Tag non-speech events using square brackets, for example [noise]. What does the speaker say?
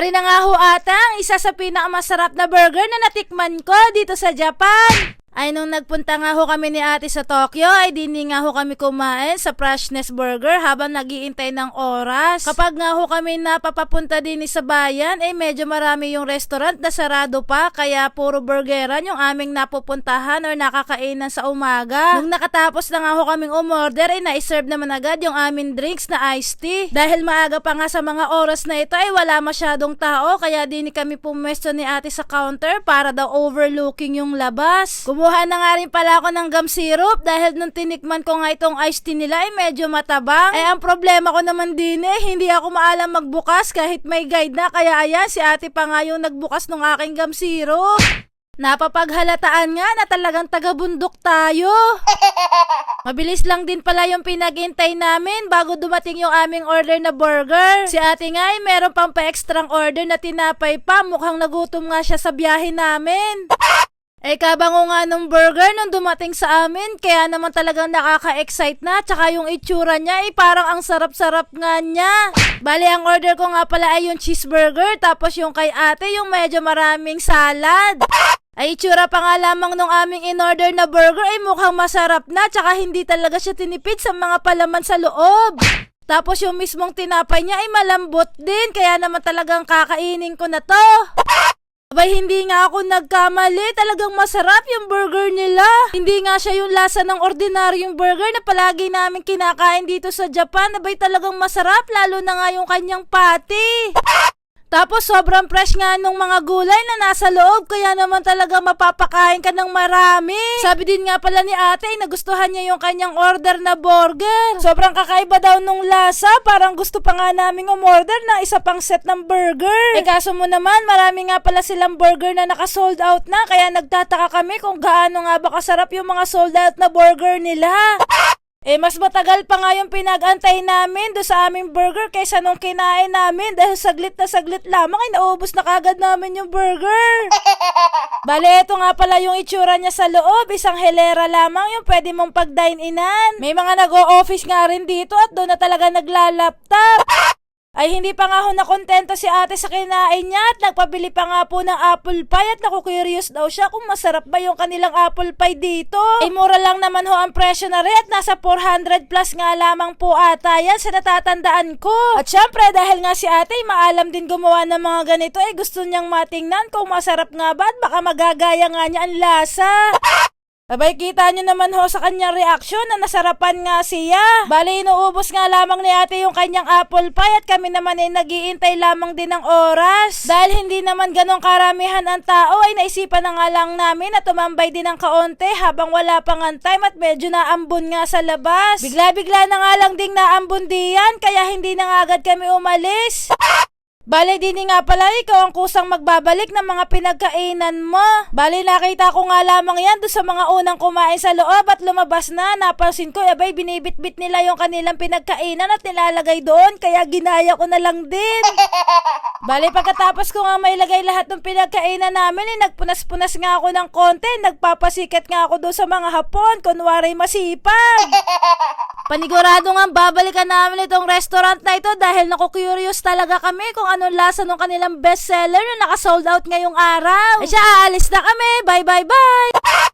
Ari na nga ho ata ang isa sa pinakamasarap na burger na natikman ko dito sa Japan. Ay nung nagpunta nga ho kami ni ate sa Tokyo, ay dini nga ho kami kumain sa Freshness Burger habang nagiintay ng oras. Kapag nga ho kami napapapunta din sa bayan, ay medyo marami yung restaurant na sarado pa, kaya puro burgeran yung aming napupuntahan or nakakainan sa umaga. Nung nakatapos na nga ho kaming umorder, ay na-serve naman agad yung aming drinks na iced tea. Dahil maaga pa nga sa mga oras na ito, ay wala masyadong tao, kaya din kami pumwesto ni ate sa counter para daw overlooking yung labas. Kumuha na nga rin pala ako ng gum syrup dahil nung tinikman ko nga itong iced tea nila ay medyo matabang. Eh ang problema ko naman din eh, hindi ako maalam magbukas kahit may guide na kaya ayan si ate pa nga yung nagbukas ng aking gum syrup. Napapaghalataan nga na talagang taga-bundok tayo. [laughs] Mabilis lang din pala yung pinagintay namin bago dumating yung aming order na burger. Si ate nga ay meron pang pa-extrang order na tinapay pa. Mukhang nagutom nga siya sa biyahe namin. Eh kabango nga nung burger nung dumating sa amin, kaya naman talagang nakaka-excite na, tsaka yung itsura niya eh parang ang sarap-sarap nga niya. Bali ang order ko nga pala ay yung cheeseburger, tapos yung kay ate yung medyo maraming salad. Ay itsura pa nga lamang nung aming in-order na burger ay mukhang masarap na, tsaka hindi talaga siya tinipid sa mga palaman sa loob. Tapos yung mismong tinapay niya ay malambot din, kaya naman talagang kakainin ko na to. Abay, hindi nga ako nagkamali. Talagang masarap yung burger nila. Hindi nga siya yung lasa ng ordinaryong burger na palagi namin kinakain dito sa Japan. Abay, talagang masarap. Lalo na nga yung kanyang patty. Tapos sobrang fresh nga nung mga gulay na nasa loob kaya naman talaga mapapakain ka ng marami. Sabi din nga pala ni ate nagustuhan niya yung kanyang order na burger. Sobrang kakaiba daw nung lasa. Parang gusto pa nga naming umorder ng isa pang set ng burger. Eh kaso mo naman marami nga pala silang burger na naka-sold out na kaya nagtataka kami kung gaano nga ba kasarap yung mga sold out na burger nila. Eh, mas matagal pa nga yung pinag-antay namin do sa aming burger kaysa nung kinain namin dahil saglit na saglit lamang ay naubos na kagad namin yung burger. [laughs] Bale, ito nga pala yung itsura niya sa loob. Isang helera lamang yung pwede mong pag-dine-inan. May mga nag-o-office nga rin dito at doon na talaga nagla-laptop. Ay hindi pa nga ho nakontento si ate sa kinain niya at nagpabili pa nga po ng apple pie at naku-curious daw siya kung masarap ba yung kanilang apple pie dito. Ay mura lang naman ho ang presyo na rin at nasa 400 plus nga lamang po ata yan sa natatandaan ko. At syempre dahil nga si ate maalam din gumawa ng mga ganito ay gusto niyang matingnan kung masarap nga ba at baka magagaya nga niya ang lasa. [laughs] Abay, kita nyo naman ho sa kanyang reaksyon na nasarapan nga siya. Bali, inuubos nga lamang ni ate yung kanyang apple pie at kami naman ay nagiintay lamang din ng oras. Dahil hindi naman ganong karamihan ang tao ay naisipan na nga lang namin na tumambay din ng kaunti habang wala pang ang time at medyo naambon nga sa labas. Bigla-bigla na nga lang ding naambon diyan kaya hindi na nga agad kami umalis. Bale, din nga pala ikaw ang kusang magbabalik ng mga pinagkainan mo. Bale, nakita ko nga lamang yan doon sa mga unang kumain sa loob at lumabas na. Napansin ko, abay, binibit-bit nila yung kanilang pinagkainan at nilalagay doon. Kaya ginaya ko na lang din. [laughs] Bale, pagkatapos ko nga mailagay lahat ng pinagkainan namin, eh, nagpunas-punas nga ako ng konti. Nagpapasikat nga ako doon sa mga hapon. Kunwari masipag. [laughs] Panigurado nga babalikan namin itong restaurant na ito dahil naku-curious talaga kami kung anong lasa ng kanilang bestseller na naka-sold out ngayong araw. Eh siya, aalis na kami. Bye, bye, bye!